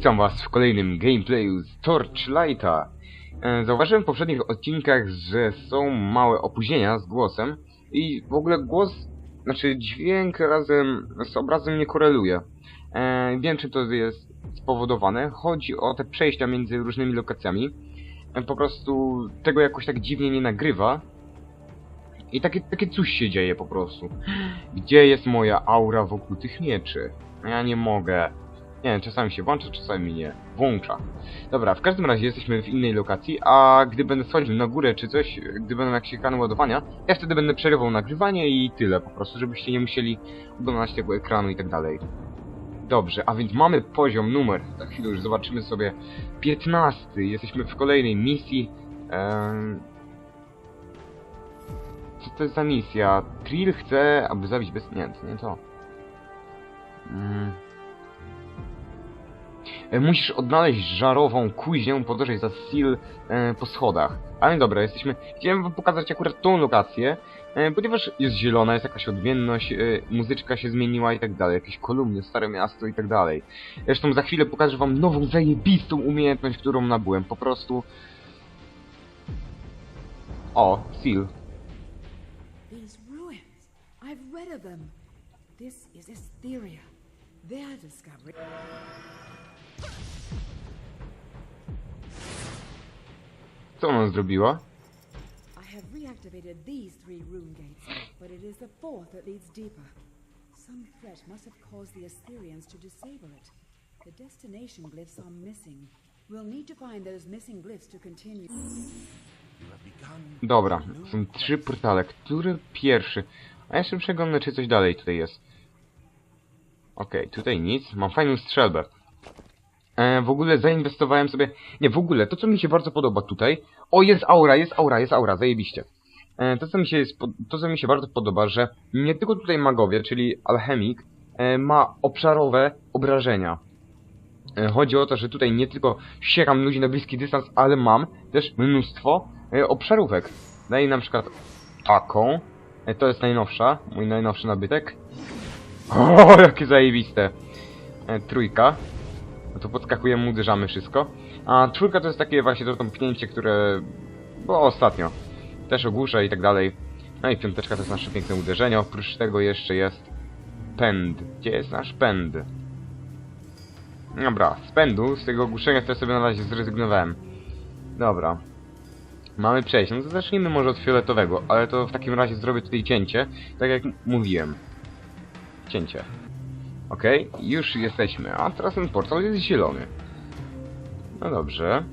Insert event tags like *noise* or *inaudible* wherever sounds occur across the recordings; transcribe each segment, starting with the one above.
Witam was w kolejnym gameplayu z Torchlighta. E, Zauważyłem w poprzednich odcinkach, że są małe opóźnienia z głosem i w ogóle głos, znaczy dźwięk razem z obrazem nie koreluje. E, wiem czym to jest spowodowane. Chodzi o te przejścia między różnymi lokacjami. E, po prostu tego jakoś tak dziwnie nie nagrywa. I takie, takie coś się dzieje po prostu. Gdzie jest moja aura wokół tych mieczy? Ja nie mogę. Nie wiem, czasami się włącza, czasami nie. Włącza. Dobra, w każdym razie jesteśmy w innej lokacji, a gdy będę schodził na górę czy coś, gdy będą jakieś ekrany ładowania, ja wtedy będę przerywał nagrywanie i tyle po prostu, żebyście nie musieli oglądać tego ekranu i tak dalej. Dobrze, a więc mamy poziom, numer. Za chwilę już zobaczymy sobie. 15. Jesteśmy w kolejnej misji. Em, Co to jest za misja? Trill chce, aby zabić bez... Nie, to nie to. Mm. E, Musisz odnaleźć żarową kuźnię, podążać za Seal e, po schodach. Ale dobra, jesteśmy... Chciałem wam pokazać akurat tą lokację, e, ponieważ jest zielona, jest jakaś odmienność, muzyczka się zmieniła i tak dalej, jakieś kolumny, stare miasto i tak dalej. Zresztą za chwilę pokażę wam nową, zajebistą umiejętność, którą nabyłem. Po prostu... O, Seal. Read of them. This is Asteria. Their discovery. Co ona zrobiła? I have reactivated these three rune gates, but it is the fourth that leads deeper. Some threat must have caused the Assyrians to disable it. The destination glyphs are missing. We'll need to find those missing glyphs to continue. Dobra, są trzy portale. Który pierwszy? A jeszcze przeglądnę, czy coś dalej tutaj jest. Okej, tutaj nic. Mam fajną strzelbę. E, w ogóle zainwestowałem sobie... Nie, w ogóle, to co mi się bardzo podoba tutaj... O, jest aura, jest aura, jest aura, zajebiście. E, to, co mi się to, co mi się bardzo podoba, że nie tylko tutaj magowie, czyli alchemik, e, ma obszarowe obrażenia. Chodzi o to, że tutaj nie tylko sieram ludzi na bliski dystans, ale mam też mnóstwo obszarówek. Daję na przykład taką. To jest najnowsza, mój najnowszy nabytek. *laughs* O, jakie zajebiste. Trójka. To podskakujemy, uderzamy wszystko. A czwórka to jest takie właśnie to tąpnięcie, które było ostatnio. Też ogłusza i tak dalej. No i piąteczka to jest nasze piękne uderzenie. Oprócz tego jeszcze jest pęd. Gdzie jest nasz pęd? Dobra, z pędu, z tego ogłuszenia to ja sobie na razie zrezygnowałem. Dobra. Mamy przejść. No to zacznijmy może od fioletowego, ale to w takim razie zrobię tutaj cięcie, tak jak mówiłem. Cięcie. Okej, już jesteśmy, a teraz ten portal jest zielony. No dobrze.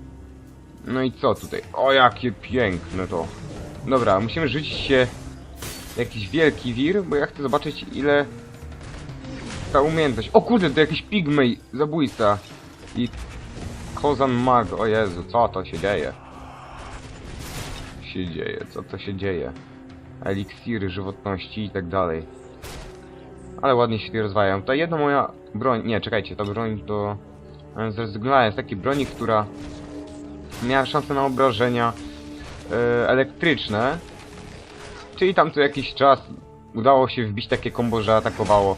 No i co tutaj? O, jakie piękne to. Dobra, musimy rzucić się jakiś wielki wir, bo ja chcę zobaczyć ile ta umiejętność. O kurde, to jakiś pigmej, zabójca. I Kozan Mag, o Jezu, co to się dzieje? się dzieje, co to się dzieje? Eliksiry żywotności i tak dalej. Ale ładnie się rozwajają. Ta jedna moja broń, nie, czekajcie, ta broń to... Zrezygnowałem z takiej broni, która miała szansę na obrażenia e, elektryczne. Czyli tam co jakiś czas udało się wbić takie kombo, że atakowało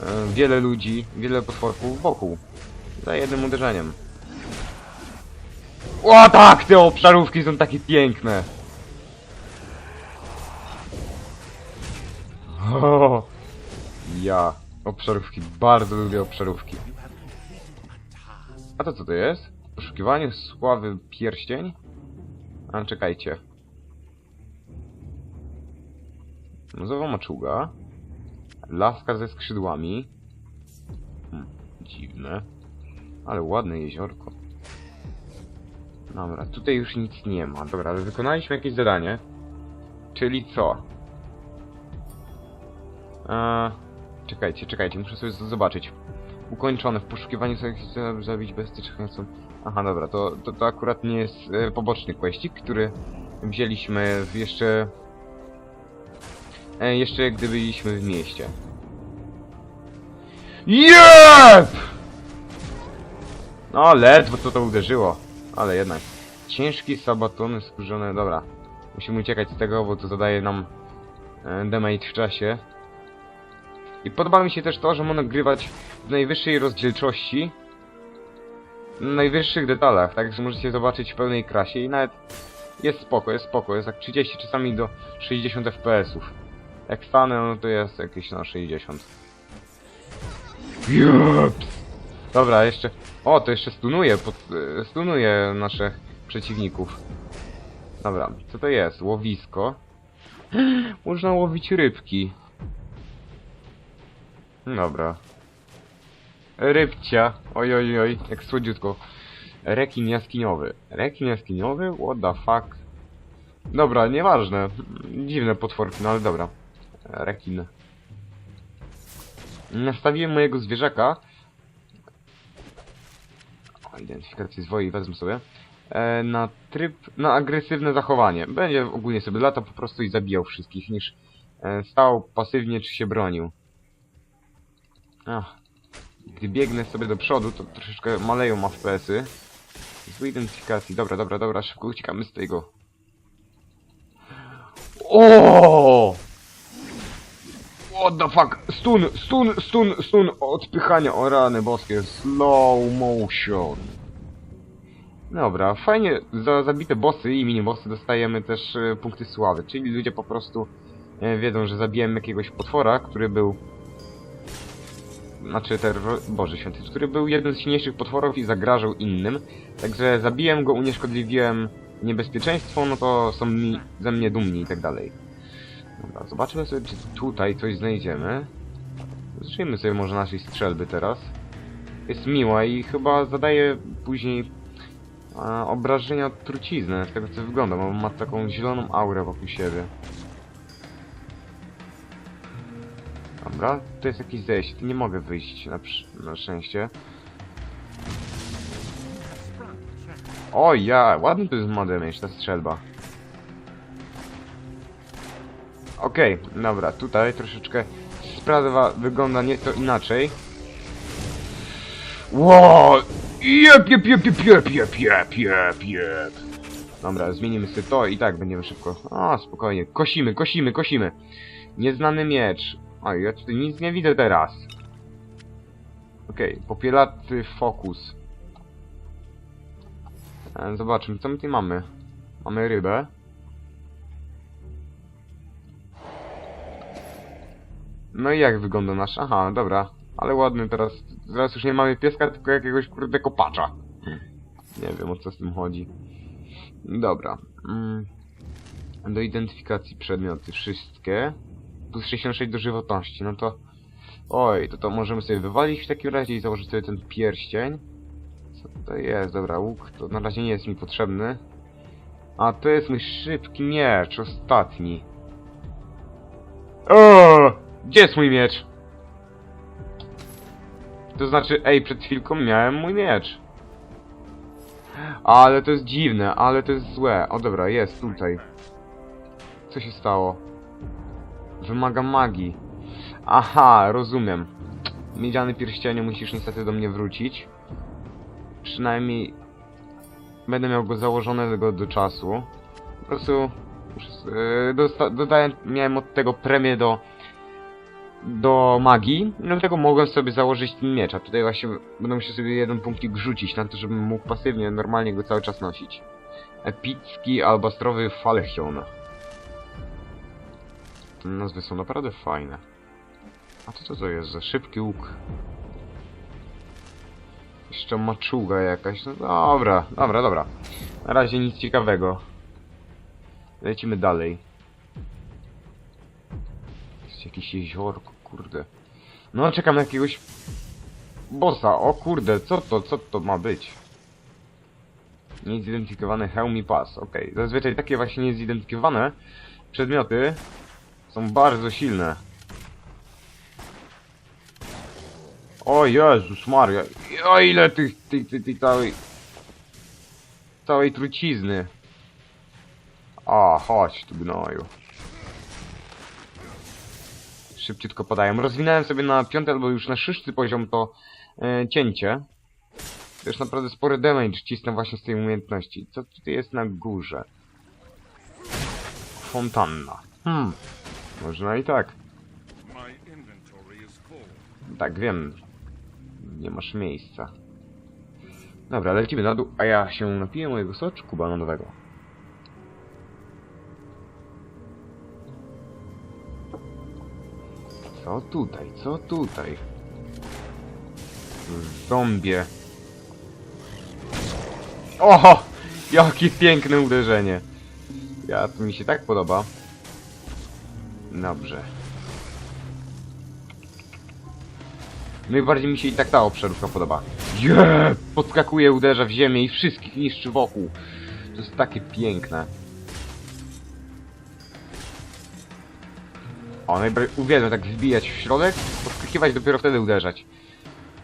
e, wiele ludzi, wiele potworków wokół. Za jednym uderzeniem. O tak, te obszarówki są takie piękne. O, ja obszarówki, bardzo lubię obszarówki. A to co to jest? Poszukiwanie sławy pierścień? A czekajcie. Brązowa maczuga. Laska ze skrzydłami. Hmm, dziwne. Ale ładne jeziorko. Dobra, tutaj już nic nie ma. Dobra, ale wykonaliśmy jakieś zadanie. Czyli co? Eee, czekajcie, czekajcie, muszę sobie zobaczyć. Ukończone w poszukiwaniu zabić bestię czekającą. Aha, dobra, to, to, to akurat nie jest e, poboczny questik, który wzięliśmy w jeszcze... E, jeszcze gdy byliśmy w mieście. Jep! No, ledwo co to uderzyło. Ale jednak. Ciężki sabatony skórzone, dobra. Musimy uciekać z tego, bo to zadaje nam e, damage w czasie. I podoba mi się też to, że można grywać w najwyższej rozdzielczości. najwyższych detalach, tak że możecie zobaczyć w pełnej krasie i nawet jest spoko, jest spoko, jest tak 30, czasami do 60 fps-ów. Jak stanę, no to jest jakieś na 60. Jeps! Dobra, jeszcze... O, to jeszcze stunuje, pod... e, stunuje naszych przeciwników. Dobra, co to jest? Łowisko. *gasps* Można łowić rybki. Dobra. Rybcia. Oj, oj, oj, jak słodziutko. Rekin jaskiniowy. Rekin jaskiniowy? What the fuck? Dobra, nieważne. Dziwne potworki, no ale dobra. Rekin. Nastawiłem mojego zwierzaka. Identyfikację zwoi wezmę sobie. E, na tryb, na agresywne zachowanie. Będzie ogólnie sobie latał po prostu i zabijał wszystkich, niż e, stał pasywnie czy się bronił. Ach. Gdy biegnę sobie do przodu, to troszeczkę maleją FPS-y. Z identyfikacji. Dobra, dobra, dobra, szybko uciekamy z tego. O! What the fuck? Stun, stun, stun, stun, odpychanie, o rany boskie, slow motion. Dobra, fajnie, za zabite bossy i mini-bossy dostajemy też e, punkty sławy, czyli ludzie po prostu e, wiedzą, że zabiłem jakiegoś potwora, który był... Znaczy, terror... Boże święty, który był jednym z silniejszych potworów i zagrażał innym. Także zabiłem go, unieszkodliwiłem niebezpieczeństwo, no to są mi, ze mnie dumni i tak dalej. Dobra, zobaczmy sobie, czy tutaj coś znajdziemy. Zacznijmy sobie może naszej strzelby teraz. Jest miła i chyba zadaje później e, obrażenia od trucizny, z tego co wygląda, bo ma taką zieloną aurę wokół siebie. Dobra, tu jest jakieś zejście, tu nie mogę wyjść na, na szczęście. O ja, ładny to jest ma damage, ta strzelba. Okej, dobra, tutaj troszeczkę sprawa wygląda nieco inaczej. Ło! Jep, jep, jep, jep, jep, jep, jep, jep, jep. Dobra, zmienimy sobie to i tak będziemy szybko. A, spokojnie. Kosimy, kosimy, kosimy. Nieznany miecz. Oj, ja tutaj nic nie widzę teraz. Okej, popielaty fokus. E, Zobaczmy, co my tutaj mamy. Mamy rybę. No i jak wygląda nasz? Aha, dobra. Ale ładny teraz. Zaraz już nie mamy pieska, tylko jakiegoś kurde kopacza. Nie wiem o co z tym chodzi. Dobra. Mm. Do identyfikacji przedmioty wszystkie. Plus 66 do żywotności. No to... Oj, to to możemy sobie wywalić w takim razie i założyć sobie ten pierścień. Co to jest? Dobra, łuk to na razie nie jest mi potrzebny. A to jest mój szybki miecz, ostatni. O! Gdzie jest mój miecz? To znaczy, ej, przed chwilką miałem mój miecz. Ale to jest dziwne, ale to jest złe. O dobra, jest tutaj. Co się stało? Wymaga magii. Aha, rozumiem. Miedziany pierścieniu musisz niestety do mnie wrócić. Przynajmniej będę miał go założonego do czasu. Po prostu yy, dodałem, miałem od tego premię do do magii, no dlatego mogłem sobie założyć ten miecz, a tutaj właśnie będę musiał sobie jeden punktik rzucić na to, żebym mógł pasywnie, normalnie go cały czas nosić. Epicki albastrowy Falechion. Nazwy są naprawdę fajne. A to co to jest za szybki łuk? Jeszcze maczuga jakaś, no dobra, dobra, dobra. Na razie nic ciekawego. Lecimy dalej. Jest jakieś jeziorko, kurde. No, czekam na jakiegoś bossa. O kurde, co to, co to ma być? Niezidentyfikowany hełm i pas. Okej, zazwyczaj takie właśnie niezidentyfikowane przedmioty są bardzo silne. O Jezus Maria, o ile tych, tych, tych, tych całej, całej trucizny. A, chodź tu gnoju. Szybciutko podaję. Rozwinąłem sobie na piąty albo już na szósty poziom to e, cięcie. Jest naprawdę spory damage cisnę właśnie z tej umiejętności. Co tutaj jest na górze? Fontanna. Hmm. Można i tak. Tak, wiem. Nie masz miejsca. Dobra, lecimy na dół, a ja się napiję mojego soczku bananowego. Co tutaj, co tutaj? Zombie. Oho! Jakie piękne uderzenie. Ja, to mi się tak podoba. Dobrze. Najbardziej mi się i tak ta obszarówka podoba. Yeah! Podskakuje, uderza w ziemię i wszystkich niszczy wokół. To jest takie piękne. O, najbardziej uwielbiam tak wbijać w środek, podskakiwać, dopiero wtedy uderzać.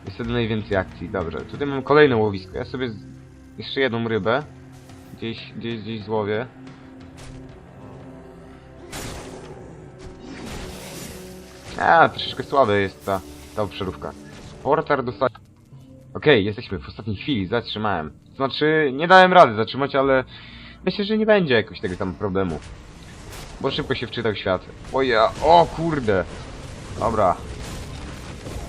Jest wtedy najwięcej akcji. Dobrze, tutaj mam kolejne łowisko. Ja sobie jeszcze jedną rybę. Gdzieś, gdzieś, gdzieś złowię. A, troszeczkę słabe jest ta, ta obszarówka. Portar dostać. Okej, jesteśmy w ostatniej chwili, zatrzymałem. Znaczy, nie dałem rady zatrzymać, ale myślę, że nie będzie jakoś tego tam problemu. Bo szybko się wczytał świat. O ja, o kurde. Dobra.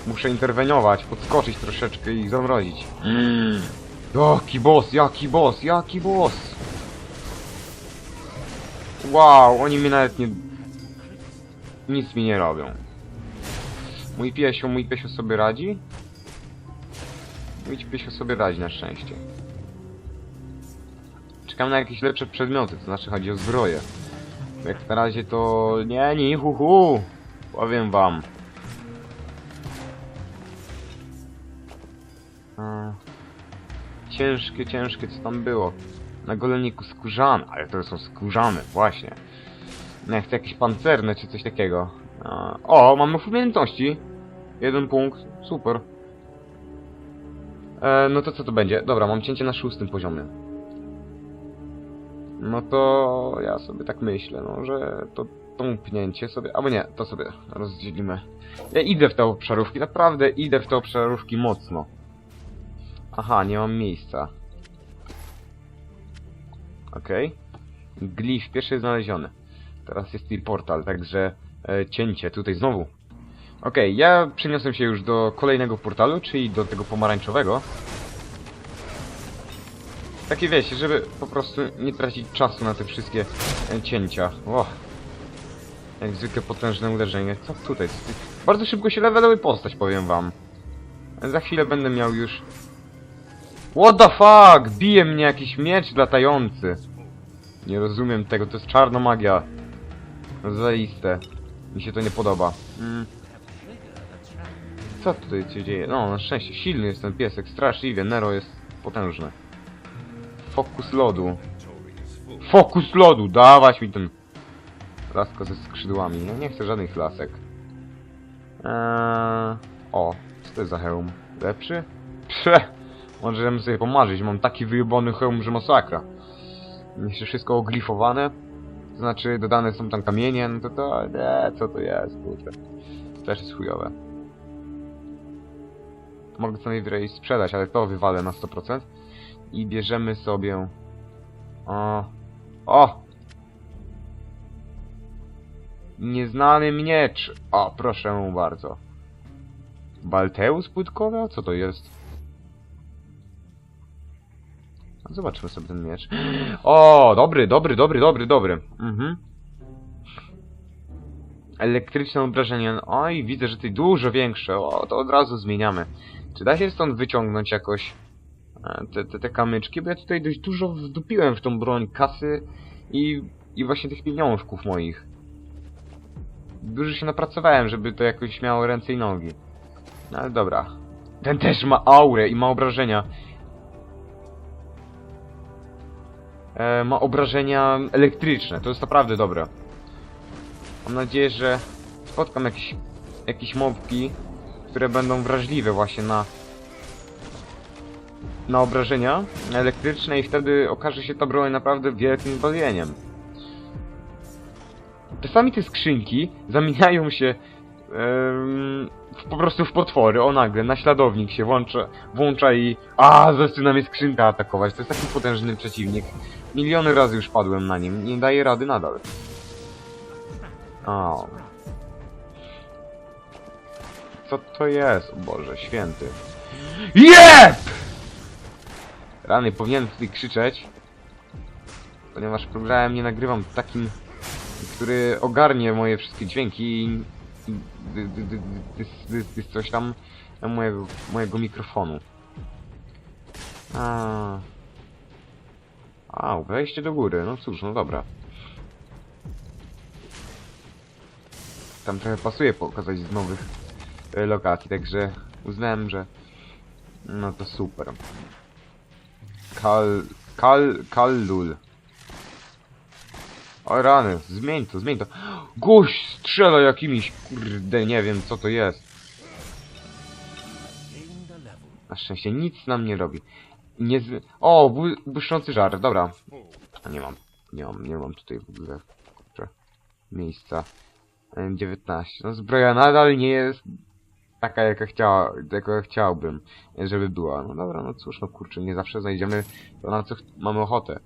Muszę interweniować, podskoczyć troszeczkę i zamrozić. Jaki boss, jaki boss, jaki boss. Wow, oni mi nawet nie... Nic mi nie robią. Mój piesio, mój piesio sobie radzi? Mój piesio sobie radzi na szczęście. Czekam na jakieś lepsze przedmioty, to znaczy chodzi o zbroję. Jak na razie to... Nie, nie, hu, hu. Powiem wam. Ciężkie, ciężkie, co tam było? Na goleniku skórzane, ale to są skórzane, właśnie. No, jak to jakieś pancerne, czy coś takiego. O, mamy umiejętności. Jeden punkt, super. E, no to co to będzie? Dobra, mam cięcie na szóstym poziomie. No to ja sobie tak myślę, no, że to tąpnięcie sobie, albo nie, to sobie rozdzielimy. Ja idę w te obszarówki, naprawdę idę w te obszarówki mocno. Aha, nie mam miejsca. Okej. Glif pierwszy znaleziony. Teraz jest i portal, także cięcie tutaj znowu. Okej, ja przeniosłem się już do kolejnego portalu, czyli do tego pomarańczowego. Takie wiecie, żeby po prostu nie tracić czasu na te wszystkie e, cięcia. O. Jak zwykle potężne uderzenie. Co tutaj? Bardzo szybko się leveluje postać, powiem wam. Za chwilę będę miał już... What the fuck? Bije mnie jakiś miecz latający. Nie rozumiem tego, to jest czarna magia. Zaiste. Mi się to nie podoba. Mm. Co tutaj się dzieje? No, na szczęście silny jest ten piesek, straszliwie. Nero jest potężny. Fokus lodu. Fokus lodu! Dawać mi ten... Lasko ze skrzydłami. No nie chcę żadnych lasek. Eee... O, co to jest za hełm? Lepszy? Prze! Możemy sobie pomarzyć, mam taki wyjebany hełm, że masakra. Jeszcze wszystko oglifowane. Znaczy, dodane są tam kamienie, no to to... Nie, co to jest. To też jest chujowe. Mogę co najwyżej sprzedać, ale to wywalę na 100%. I bierzemy sobie... O... O! Nieznany miecz! O, proszę bardzo. Balteus płytkowa? Co to jest? Zobaczmy sobie ten miecz. O, dobry, dobry, dobry, dobry, dobry. Mhm. Elektryczne obrażenia. Oj, widzę, że tutaj dużo większe. O, to od razu zmieniamy. Czy da się stąd wyciągnąć jakoś e, te, te, te kamyczki? Bo ja tutaj dość dużo wdupiłem w tą broń kasy i, i właśnie tych pieniążków moich. Dużo się napracowałem, żeby to jakoś miało ręce i nogi. No ale dobra. Ten też ma aurę i ma obrażenia. E, ma obrażenia elektryczne. To jest naprawdę dobre. Mam nadzieję, że spotkam jakieś, jakieś mobki, które będą wrażliwe właśnie na na obrażenia elektryczne i wtedy okaże się ta broń naprawdę wielkim zbawieniem. Czasami te skrzynki zamieniają się po prostu w potwory. O nagle, naśladownik się włącza, włącza i a zaczyna mnie skrzynka atakować. To jest taki potężny przeciwnik. Miliony razy już padłem na nim. Nie daje rady nadal. O. Co to jest? O Boże, święty. Jep! Rany, powinienem tutaj krzyczeć. Ponieważ program nie nagrywam takim, który ogarnie moje wszystkie dźwięki i dy- coś tam mojego, mojego mikrofonu. A. A, wejście do góry. No cóż, no dobra. Tam trochę pasuje pokazać z nowych e, lokacji, także uznałem, że no to super. Kal... Kal... Kallul. O rany, zmień to, zmień to. Gość strzela jakimiś, kurde, nie wiem co to jest. Na szczęście nic nam nie robi. Nie z... O, bły- błyszczący żar, dobra. A nie mam, nie mam, nie mam tutaj w ogóle, kurczę, miejsca. E, 19. No zbroja nadal nie jest taka jaka chciała, jaka chciałbym, żeby była. No dobra, no cóż, no kurczę, nie zawsze znajdziemy to na co mamy ochotę.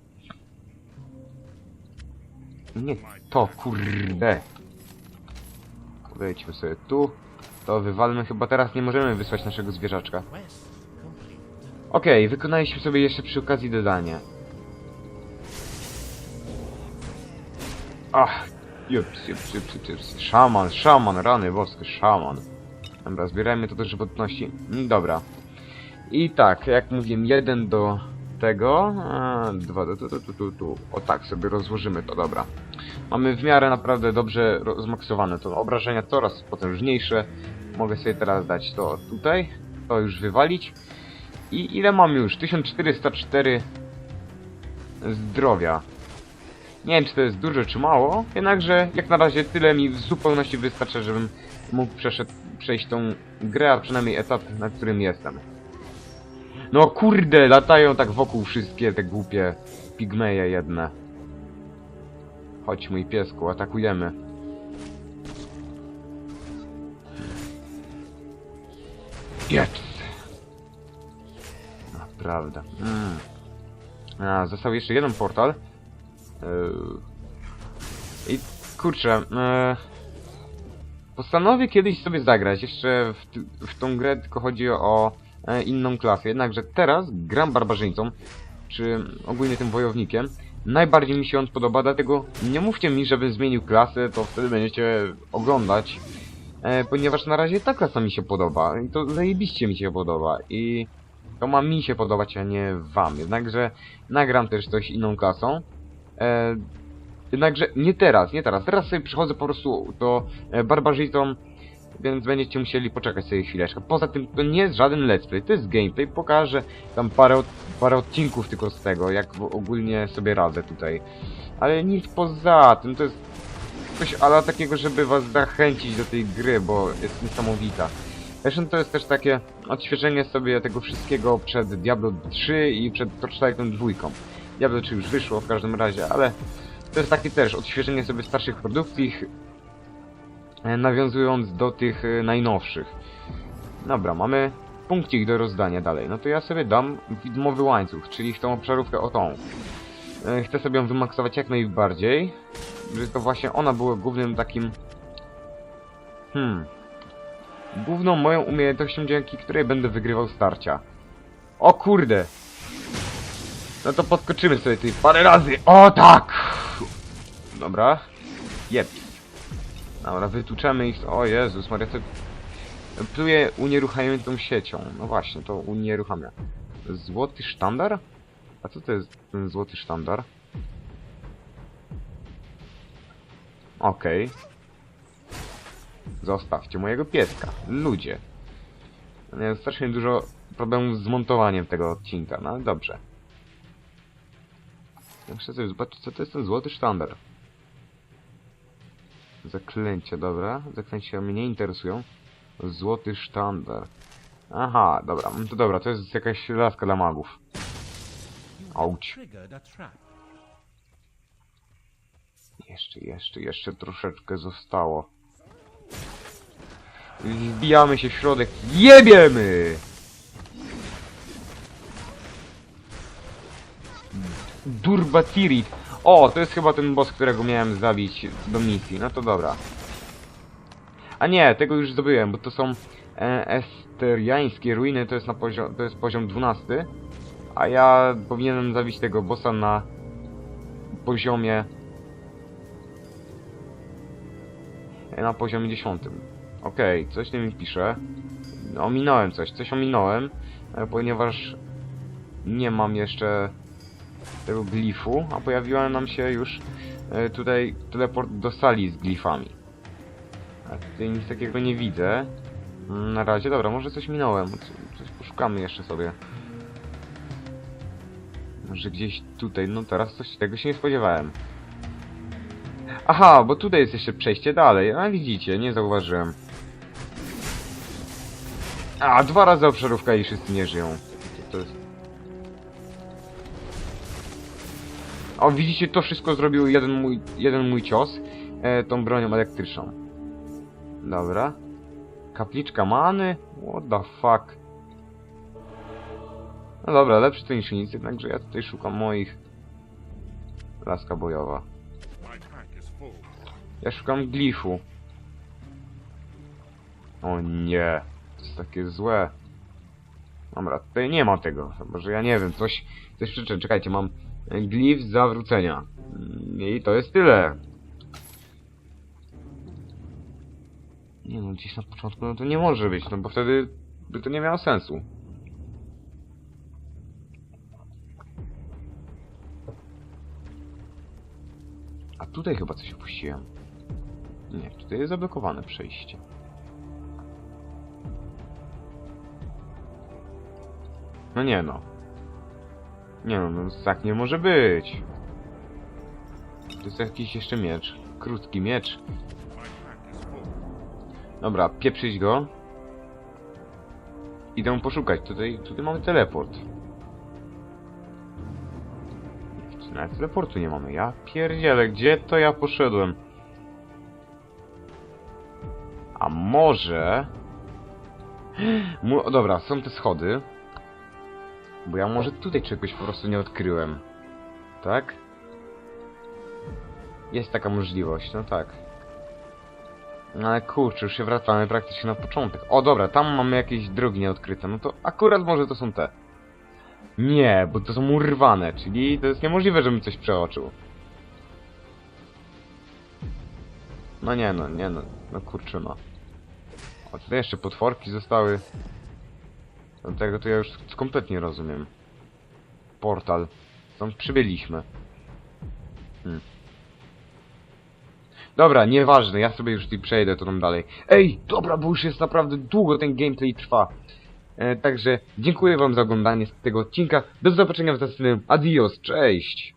Nie to, kurde. Wejdźmy sobie tu. To wywalmy, chyba teraz nie możemy wysłać naszego zwierzaczka. Okej, wykonaliśmy sobie jeszcze przy okazji dodanie. Ach, jups, jups, jups, jups. Szaman, szaman, rany boskie, szaman. Dobra, zbierajmy to do żywotności. Mm, Dobra. I tak, jak mówiłem, jeden do tego, a, dwa do tu, tu, tu, tu, tu. O tak sobie rozłożymy to, dobra. Mamy w miarę naprawdę dobrze rozmaksowane to obrażenia coraz potężniejsze. Mogę sobie teraz dać to tutaj, to już wywalić. I ile mam już? 1404 zdrowia. Nie wiem, czy to jest dużo, czy mało, jednakże jak na razie tyle mi w zupełności wystarcza, żebym mógł przejść tą grę, a przynajmniej etap, na którym jestem. No kurde, latają tak wokół wszystkie te głupie pigmeje jedne. Chodź mój piesku, atakujemy. Jeps. Naprawdę. Mm. A, został jeszcze jeden portal. Yy. I kurczę, yy. postanowię kiedyś sobie zagrać jeszcze w, w tą grę, tylko chodzi o e, inną klasę. Jednakże teraz gram barbarzyńcą, czy ogólnie tym wojownikiem. Najbardziej mi się on podoba, dlatego nie mówcie mi, żebym zmienił klasę, to wtedy będziecie oglądać. E, ponieważ na razie ta klasa mi się podoba. I to zajebiście mi się podoba. I to ma mi się podobać, a nie wam. Jednakże nagram też coś inną klasą. E, jednakże nie teraz, nie teraz. Teraz sobie przychodzę po prostu do e, barbarzyńcą, więc będziecie musieli poczekać sobie chwileczkę. Poza tym to nie jest żaden let's play, to jest gameplay. Pokażę tam parę, parę odcinków tylko z tego, jak ogólnie sobie radzę tutaj. Ale nic poza tym, to jest coś ala takiego, żeby was zachęcić do tej gry, bo jest niesamowita. Zresztą to jest też takie odświeżenie sobie tego wszystkiego przed Diablo 3 i przed Torchlightem 2. Diablo 3 już wyszło w każdym razie, ale to jest takie też odświeżenie sobie starszych produkcji, e, nawiązując do tych e, najnowszych. Dobra, mamy punkcik do rozdania dalej. No to ja sobie dam widmowy łańcuch, czyli tą obszarówkę o tą. E, Chcę sobie ją wymaksować jak najbardziej, że to właśnie ona była głównym takim... Hmm... Główną moją umiejętnością, dzięki której będę wygrywał starcia. O kurde! No to podskoczymy sobie tutaj parę razy. O tak! Dobra. Jep. Dobra, wytłuczemy ich. O Jezus Maria, to... Pluję unieruchamiającą siecią. No właśnie, to unieruchamia. Złoty sztandar? A co to jest ten złoty sztandar? Okej. Zostawcie mojego pieska. Ludzie. Miałem strasznie dużo problemów z montowaniem tego odcinka, no ale dobrze. Muszę sobie zobaczyć, co to jest ten złoty sztandar. Zaklęcia, dobra. Zaklęcia mnie nie interesują. Złoty sztandar. Aha, dobra. No to dobra, to jest jakaś laska dla magów. Auć. Jeszcze, jeszcze, jeszcze troszeczkę zostało. Wbijamy się w środek. Jebiemy! Durbatirit. O, to jest chyba ten boss, którego miałem zabić do misji. No to dobra. A nie, tego już zdobyłem, bo to są e, esteriańskie ruiny, to jest na poziom, to jest poziom 12. A ja powinienem zabić tego bossa na poziomie... Na poziomie 10. Okej, coś tu mi pisze. Ominąłem coś, coś ominąłem, e, ponieważ nie mam jeszcze tego glifu, a pojawiła nam się już e, tutaj teleport do sali z glifami. A tutaj nic takiego nie widzę. Mm, Na razie, dobra, może coś minąłem. Co- Coś poszukamy jeszcze sobie. Może gdzieś tutaj, no teraz coś tego się nie spodziewałem. Aha, bo tutaj jest jeszcze przejście dalej. A widzicie, nie zauważyłem. A, dwa razy obszarówka i wszyscy nie żyją. Co to jest? O, widzicie, to wszystko zrobił jeden mój, jeden mój cios e, tą bronią elektryczną. Dobra. Kapliczka many? What the fuck? No dobra, lepszy to niż nic, jednakże ja tutaj szukam moich... Laska bojowa. Ja szukam glifu. O nie, to jest takie złe. Dobra, tutaj nie ma tego, chyba że ja nie wiem, coś, coś przyczyn. Czekajcie, mam glif zawrócenia. Mm, I to jest tyle. Nie no, gdzieś na początku no to nie może być, no bo wtedy by to nie miało sensu. A tutaj chyba coś opuściłem. Nie, tutaj jest zablokowane przejście. No nie no. Nie no, no tak nie może być. To jest jakiś jeszcze miecz. Krótki miecz. Dobra, pieprzyć go. Idę poszukać. Tutaj, tutaj mamy teleport. Nawet teleportu nie mamy. Ja pierdzielę, gdzie to ja poszedłem? A może... *gasps* Dobra, są te schody. Bo ja może tutaj czegoś po prostu nie odkryłem. Tak? Jest taka możliwość, no tak. No ale kurczę, już się wracamy praktycznie na początek. O dobra, tam mamy jakieś drogi nieodkryte. No to akurat może to są te. Nie, bo to są urwane, czyli to jest niemożliwe, żebym coś przeoczył. No nie no, nie no, no kurczę no. O, tutaj jeszcze potworki zostały. No tego to ja już kompletnie rozumiem. Portal. Stąd przybyliśmy. Hmm. Dobra, nieważne, ja sobie już tutaj przejdę to tam dalej. Ej, dobra, bo już jest naprawdę długo ten gameplay trwa. E, także dziękuję wam za oglądanie tego odcinka. Do zobaczenia w następnym. Adios, cześć!